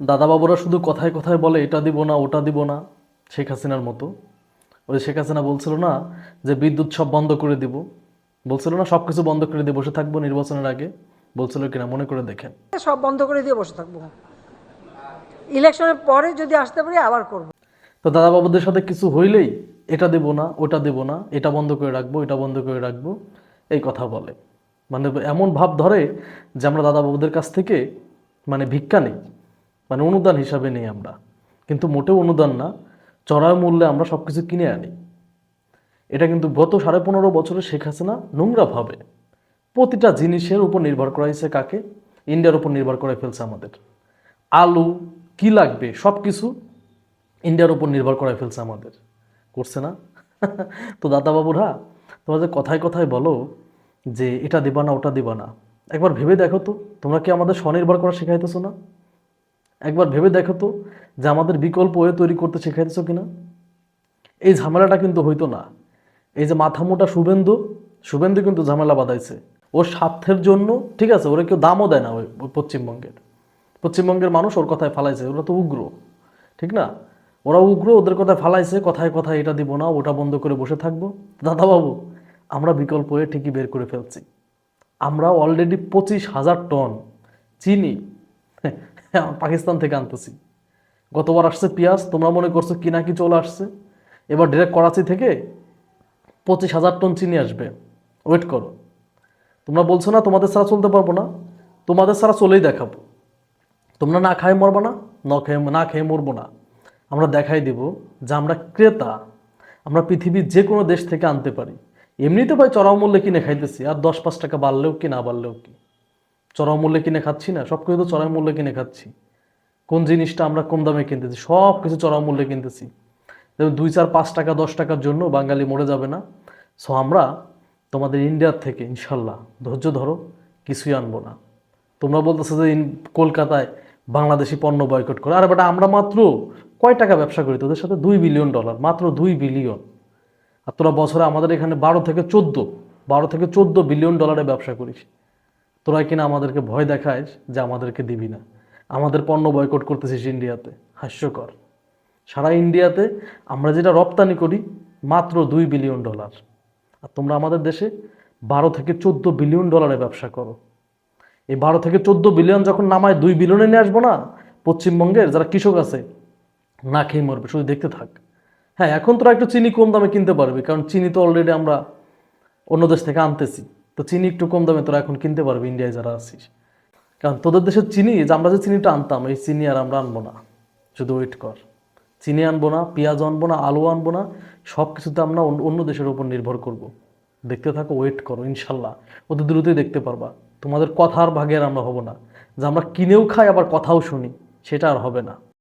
দাদা বাবুরা শুধু কথায় কথায় বলে এটা দিব না ওটা দিব না শেখ হাসিনার মতো। ওই শেখ হাসিনা বলছিল না যে বিদ্যুৎ সব বন্ধ করে দিব। বলছিল না সব কিছু বন্ধ করে দিয়ে বসে থাকব নির্বাচনের আগে? বলছিল কিনা মনে করে দেখেন। সব বন্ধ করে দিয়ে বসে থাকব। ইলেকশনের পরে যদি আসতে পারি আবার করব। তো দাদা বাবুদের সাথে কিছু হইলেই এটা দেব না ওটা দেব না এটা বন্ধ করে রাখব এটা বন্ধ করে রাখব এই কথা বলে। মানে এমন ভাব ধরে যে আমরা দাদা বাবুদের কাছ থেকে মানে ভিক্ষা নেই। মানে অনুদান হিসাবে নেই আমরা। কিন্তু মোটেও অনুদান না চড়াই মূল্যে আমরা সব কিছু কিনে আনি। এটা কিন্তু গত সাড়ে পনেরো বছরে শেখ হাসিনা নোংরাভাবে প্রতিটা জিনিসের উপর নির্ভর করা হয়েছে কাকে? ইন্ডিয়ার উপর নির্ভর করে ফেলছে আমাদের। আলু, কি লাগবে? সব কিছু ইন্ডিয়ার উপর নির্ভর করে ফেলছে আমাদের। করছে না? তো দাদা বাবুরা তোমরা যে কথায় কথায় বলো যে এটা দিবা না, ওটা দিবা না। একবার ভেবে দেখো তো, তোমরা কি আমাদের স্বনির্ভর করা শেখাইতেছো না? একবার ভেবে দেখো তো যে আমাদের বিকল্প ওয়ে তৈরি করতে শেখাইতেছো কিনা? এই ঝামেলাটা কিন্তু হইতো না। এই যে মাথা মোটা শুভেন্দু শুভেন্দু কিন্তু ঝামেলা বাঁধাইছে। ওর স্বার্থের জন্য, ঠিক আছে, ওরা কেউ দামও দেয় না ওই পশ্চিমবঙ্গের। পশ্চিমবঙ্গের মানুষ ওর কথায় ফালাইছে, ওরা তো উগ্র, ঠিক না? ওরা উগ্র, ওদের কথায় ফালাইছে, কথায় কথায় এটা দিব না, ওটা বন্ধ করে বসে থাকব। দাদাবাবু, আমরা বিকল্প হয়ে ঠিকই বের করে ফেলছি। আমরা অলরেডি পঁচিশ হাজার টন চিনি পাকিস্তান থেকে আনতেছি। গতবার আসছে পেঁয়াজ, তোমরা মনে করছ কি না কি চলে আসছে? এবার ডিরেক্ট করাচি থেকে পঁচিশ হাজার টন চিনি আসবে। ওয়েট করো। তোমরা বলছো না, তোমাদের ছাড়া চলতে পারব না। তোমাদের ছাড়া চলেই দেখাবো। তোমরা না খায় মরবো না, ন খেয়ে, না খেয়ে মরবো না। আমরা দেখাই দিব যে আমরা ক্রেতা। আমরা পৃথিবীর যে কোনো দেশ থেকে আনতে পারি। এমনিতে ভাই চড়াও মূল্যে কিনে খাইতেছি, আর দশ পাঁচ টাকা বাড়লেও কি, না বাড়লেও কি? চড়াও মূল্যে কিনে খাচ্ছি না সব কিছু তো চড়াও মূল্যে কিনে খাচ্ছি। কোন জিনিসটা আমরা কম দামে কিনতেছি? সব কিছু চড়াও মূল্যে কিনতেছি। যেমন দুই চার, পাঁচ টাকা, দশ টাকার জন্য বাঙালি মরে যাবে না। সো আমরা তোমাদের ইন্ডিয়ার থেকে, ইনশাল্লাহ, ধৈর্য ধরো, কিছুই আনব না। তোমরা বলতেছো যে কলকাতায় বাংলাদেশি পণ্য বয়কট করে। আরে বেটা, আমরা মাত্র কয় টাকা ব্যবসা করি? তোদের সাথে দুই বিলিয়ন ডলার মাত্র দুই বিলিয়ন আর তোরা বছরে আমাদের এখানে বারো থেকে চোদ্দ, বারো থেকে চোদ্দ বিলিয়ন ডলারে ব্যবসা করিস। তোরা কিনা আমাদেরকে ভয় দেখাইস যে আমাদেরকে দিবি না। আমাদের পণ্য বয়কট করতেছিস ইন্ডিয়াতে। হাস্যকর। সারা ইন্ডিয়াতে আমরা যেটা রপ্তানি করি মাত্র দুই বিলিয়ন ডলার। আর তোমরা আমাদের দেশে বারো থেকে চোদ্দ বিলিয়ন ডলারে ব্যবসা করো। এই বারো থেকে চোদ্দ বিলিয়ন যখন নামায় দুই বিলিয়নে নিয়ে আসব না? পশ্চিমবঙ্গের যারা কৃষক আছে, না খেয়ে মরবে, শুধু দেখতে থাক। হ্যাঁ এখন তোরা একটু চিনি কম দামে কিনতে পারবি, কারণ চিনি তো অলরেডি আমরা অন্য দেশ থেকে আনতেছি। তো চিনি একটু কম দামে তোরা এখন কিনতে পারবি ইন্ডিয়ায় যারা আছিস। কারণ তোদের দেশের চিনি, যে আমরা যে চিনিটা আনতাম, এই চিনি আর আমরা আনব না। শুধু ওয়েট কর। চিনি আনব না পেঁয়াজ আনব না আলু আনব না সব কিছুতে আমরা অন্য- অন্য দেশের উপর নির্ভর করব। দেখতে থাকো ওয়েট করো, ইনশাল্লাহ। অতি দ্রুতই দেখতে পারবা। তোমাদের কথার ভাগের আমরা হব না। যে আমরা কিনেও খাই, আবার কথাও শুনি, সেটা আর হবে না।